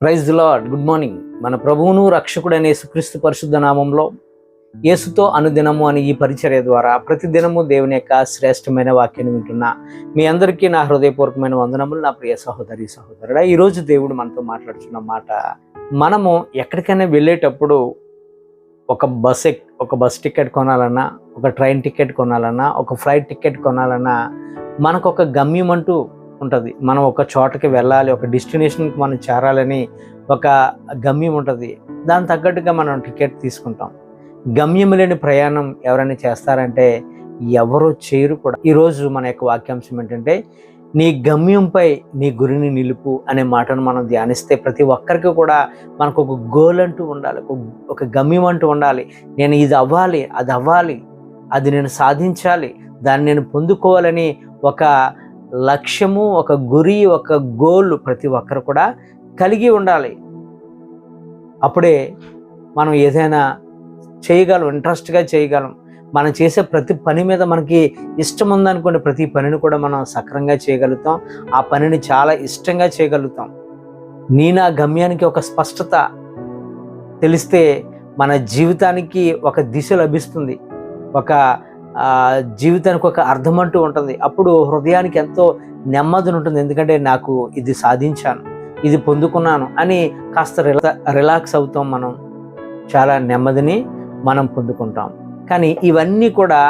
Praise lord. Good morning. మన ప్రభువును రక్షకుడైన యేసుక్రీస్తు పరిశుద్ధ నామంలో యేసుతో అనుదినము అని ఈ పరిచర్య ద్వారా ప్రతిదినము దేవుని యొక్క శ్రేష్టమైన వాక్యాన్ని వింటున్నా. మీ అందరికీ నా హృదయపూర్వకమైన వందనములు నా ప్రియ సహోదరి సహోదరుడా ఈరోజు దేవుడు మనతో మాట్లాడుతున్న మాట మనము ఎక్కడికైనా వెళ్ళేటప్పుడు ఒక బస్ ఎక్ ఒక బస్ టికెట్ కొనాలన్నా ఒక ట్రైన్ టికెట్ కొనాలన్నా ఒక ఫ్లైట్ టికెట్ కొనాలన్నా మనకు ఒక గమ్యం అంటూ ఉంటుంది. మనం ఒక చోటకి వెళ్ళాలి ఒక డెస్టినేషన్కి మనం చేరాలని ఒక గమ్యం ఉంటుంది. దాని తగ్గట్టుగా మనం టికెట్ తీసుకుంటాం. గమ్యం లేని ప్రయాణం ఎవరైనా చేస్తారంటే ఎవరు చేయరు కూడా. ఈరోజు మన యొక్క వాక్యాంశం ఏంటంటే నీ గమ్యంపై నీ గురిని నిలుపు అనే మాటను మనం ధ్యానిస్తే ప్రతి ఒక్కరికి కూడా మనకు ఒక గోల్ అంటూ ఉండాలి ఒక ఒక గమ్యం అంటూ ఉండాలి. నేను ఇది అవ్వాలి అది అవ్వాలి అది నేను సాధించాలి దాన్ని నేను పొందుకోవాలని ఒక లక్ష్యము ఒక గురి ఒక గోల్ ప్రతి ఒక్కరు కూడా కలిగి ఉండాలి. అప్పుడే మనం ఏదైనా చేయగలం ఇంట్రెస్ట్గా చేయగలం. మనం చేసే ప్రతి పని మీద మనకి ఇష్టం ఉందనుకునే ప్రతి పనిని కూడా మనం సక్రంగా చేయగలుగుతాం. ఆ పనిని చాలా ఇష్టంగా చేయగలుగుతాం. నీ నా గమ్యానికి ఒక స్పష్టత తెలిస్తే మన జీవితానికి ఒక దిశ లభిస్తుంది. ఒక జీవితానికి ఒక అర్థం అంటూ ఉంటుంది. అప్పుడు హృదయానికి ఎంతో నెమ్మదిని ఉంటుంది. ఎందుకంటే నాకు ఇది సాధించాను ఇది పొందుకున్నాను అని కాస్త రిలా రిలాక్స్ అవుతాం మనం. చాలా నెమ్మదిని మనం పొందుకుంటాం. కానీ ఇవన్నీ కూడా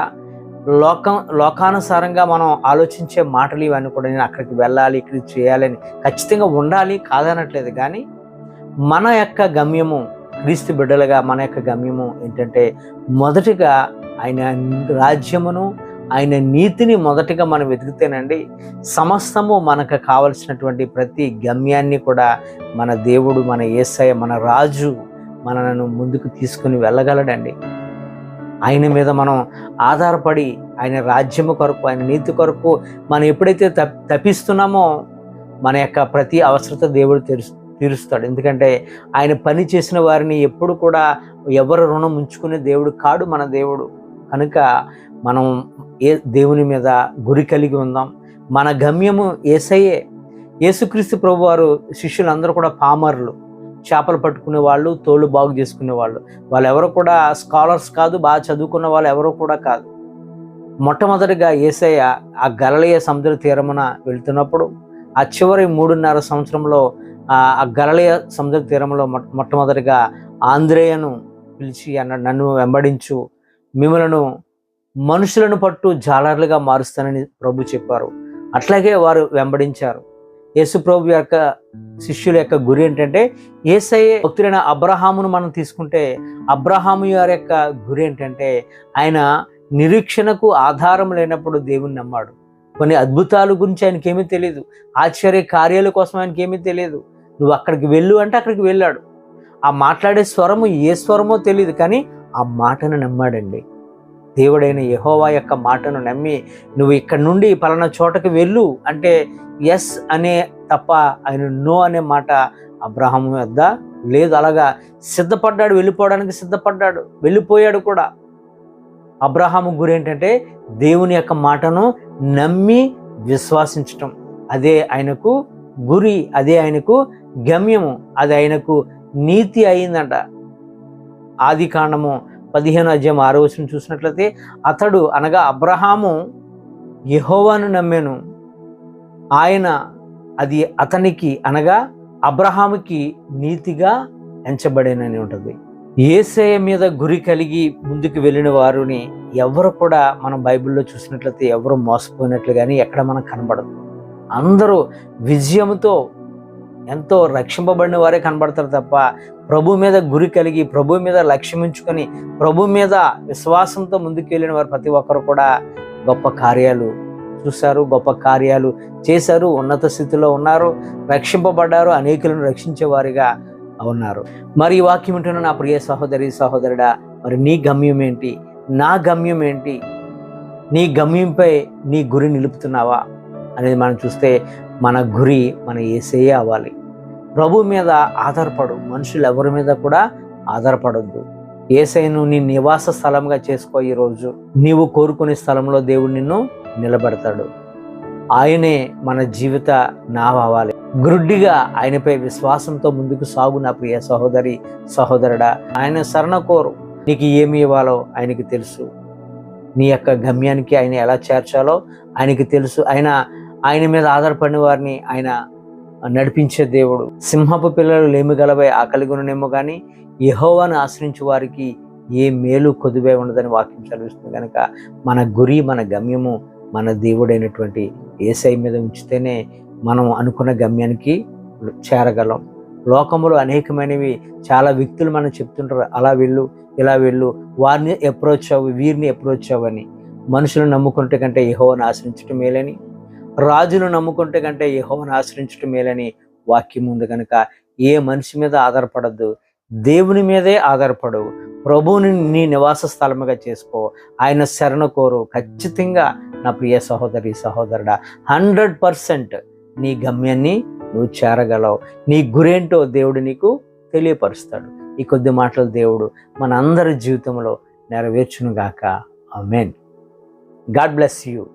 లోకం లోకానుసారంగా మనం ఆలోచించే మాటలు ఇవన్నీ కూడా నేను అక్కడికి వెళ్ళాలి ఇక్కడికి చేయాలని ఖచ్చితంగా ఉండాలి కాదనట్లేదు. కానీ మన యొక్క గమ్యము క్రీస్తు బిడ్డలుగా మన యొక్క గమ్యము ఏంటంటే మొదటిగా ఆయన రాజ్యమును ఆయన నీతిని మొదటిగా మనం వెతికితేనండి సమస్తము మనకు కావలసినటువంటి ప్రతి గమ్యాన్ని కూడా మన దేవుడు మన ఏసయ మన రాజు మనను ముందుకు తీసుకుని వెళ్ళగలడండి. ఆయన మీద మనం ఆధారపడి ఆయన రాజ్యము కొరకు ఆయన నీతి కొరకు మనం ఎప్పుడైతే తప్ తప్పిస్తున్నామో మన యొక్క ప్రతి అవసరత దేవుడు తెలుసు తీరుస్తాడు. ఎందుకంటే ఆయన పని చేసిన వారిని ఎప్పుడు కూడా ఎవరు రుణం ఉంచుకునే దేవుడు కాడు మన దేవుడు. కనుక మనం ఏ దేవుని మీద గురి కలిగి ఉందాం. మన గమ్యము ఏసయ్యే. యేసుక్రీస్తు ప్రభు వారు శిష్యులందరూ కూడా పామర్లు. చేపలు పట్టుకునే వాళ్ళు తోళ్ళు బాగు చేసుకునే వాళ్ళు. వాళ్ళు ఎవరు కూడా స్కాలర్స్ కాదు బాగా చదువుకున్న వాళ్ళు ఎవరు కూడా కాదు. మొట్టమొదటిగా ఏసయ్య ఆ గలలయ సముద్ర తీరమున వెళ్తున్నప్పుడు ఆ చివరి మూడున్నర సంవత్సరంలో ఆ గలలయ సముద్ర తీరంలో మొట్ట మొట్టమొదటిగా ఆంధ్రేయను పిలిచి అన్నాడు నన్ను వెంబడించు మిమ్మలను మనుషులను పట్టు జాలర్లుగా మారుస్తానని ప్రభు చెప్పారు. అట్లాగే వారు వెంబడించారు. యేసు ప్రభు యొక్క శిష్యుల యొక్క గురి ఏంటంటే ఏసయ్య భక్తుడైన అబ్రహామును మనం తీసుకుంటే అబ్రహాము గారి యొక్క గురి ఏంటంటే ఆయన నిరీక్షణకు ఆధారం లేనప్పుడు దేవుని నమ్మాడు. కొన్ని అద్భుతాల గురించి ఆయనకి ఏమీ తెలియదు ఆశ్చర్య కార్యాల కోసం ఆయనకి ఏమీ తెలియదు నువ్వు అక్కడికి వెళ్ళు అంటే అక్కడికి వెళ్ళాడు. ఆ మాట్లాడే స్వరము ఏ స్వరమో తెలియదు కానీ ఆ మాటను నమ్మాడండి. దేవుడైన యహోవా యొక్క మాటను నమ్మి నువ్వు ఇక్కడ నుండి పలానా చోటకి వెళ్ళు అంటే ఎస్ అనే తప్ప ఆయన నో అనే మాట అబ్రహం వద్ద లేదు. అలాగా సిద్ధపడ్డాడు వెళ్ళిపోవడానికి సిద్ధపడ్డాడు వెళ్ళిపోయాడు కూడా. అబ్రహాము గురి ఏంటంటే దేవుని యొక్క మాటను నమ్మి విశ్వాసించటం. అదే ఆయనకు గురి అదే ఆయనకు గమ్యము అది ఆయనకు నీతి అయిందంట. ఆది కాండము పదిహేను అధ్యాయం ఆరో వచ్చిన చూసినట్లయితే అతడు అనగా అబ్రహాము యహోవాను నమ్మాను. ఆయన అది అతనికి అనగా అబ్రహాముకి నీతిగా ఎంచబడేనని ఉంటుంది. ఏసయ మీద గురి కలిగి ముందుకు వెళ్ళిన వారిని ఎవరు కూడా మనం బైబిల్లో చూసినట్లయితే ఎవరు మోసపోయినట్లు కానీ ఎక్కడ మనకు కనబడదు. అందరూ విజయంతో ఎంతో రక్షింపబడిన వారే కనబడతారు తప్ప ప్రభు మీద గురి కలిగి ప్రభు మీద లక్ష్యం ఉంచుకొని ప్రభు మీద విశ్వాసంతో ముందుకు వెళ్ళిన వారు ప్రతి ఒక్కరు కూడా గొప్ప కార్యాలు చూశారు గొప్ప కార్యాలు చేశారు ఉన్నత స్థితిలో ఉన్నారు రక్షింపబడ్డారు అనేకులను రక్షించేవారిగా ఉన్నారు. మరి ఈ వాక్యం వింటున్న నా ప్రియ సహోదరి సహోదరుడా మరి నీ గమ్యం ఏంటి? నా గమ్యం ఏంటి? నీ గమ్యంపై నీ గురి నిలుపుతున్నావా? అనేది మనం చూస్తే మన గురి మన ఏసే అవ్వాలి. ప్రభు మీద ఆధారపడు. మనుషులు ఎవరి మీద కూడా ఆధారపడొద్దు. ఏసైను నీ నివాస స్థలంగా చేసుకో ఈరోజు. నీవు కోరుకునే స్థలంలో దేవుడు నిన్ను నిలబెడతాడు. ఆయనే మన జీవిత నావాలి గురుడ్డిగా ఆయనపై విశ్వాసంతో ముందుకు సాగు నా ప్రియ సహోదరి సహోదరుడా. ఆయన శరణ కోరు నీకు ఏమి ఇవ్వాలో ఆయనకి తెలుసు. నీ యొక్క గమ్యానికి ఆయన ఎలా చేర్చాలో ఆయనకి తెలుసు. ఆయన ఆయన మీద ఆధారపడిన వారిని ఆయన నడిపించే దేవుడు. సింహపు పిల్లలు లేమి లేమిగలవై ఆకలిగొనేమో కానీ యహోవాను ఆశ్రయించే వారికి ఏ మేలు కొదువే ఉండదని వాక్యం చదివిస్తుంది కనుక మన గురి మన గమ్యము మన దేవుడైనటువంటి ఏసై మీద ఉంచితేనే మనం అనుకున్న గమ్యానికి చేరగలం. లోకంలో అనేకమైనవి చాలా వ్యక్తులు మనం చెప్తుంటారు అలా వెళ్ళు ఇలా వెళ్ళు వారిని అప్రోచ్ అవ్వు వీరిని అప్రోచ్ అవ్వని మనుషులను నమ్ముకుంటే కంటే యహోవాను ఆశ్రయించడం మేలని రాజును నమ్ముకుంటే కంటే యహోవను ఆశ్రయించటం మేలని వాక్యం ఉంది కనుక ఏ మనిషి మీద ఆధారపడద్దు. దేవుని మీదే ఆధారపడు. ప్రభువుని నీ నివాస స్థలముగా చేసుకో. ఆయన శరణ కోరు. ఖచ్చితంగా నా ప్రియ సహోదరి సహోదరుడా హండ్రెడ్ పర్సెంట్ నీ గమ్యాన్ని నువ్వు చేరగలవు. నీ గురేంటో దేవుడు నీకు తెలియపరుస్తాడు. ఈ కొద్ది మాటలు దేవుడు మన అందరి జీవితంలో నెరవేర్చునుగాక. ఆమెన్. God bless you.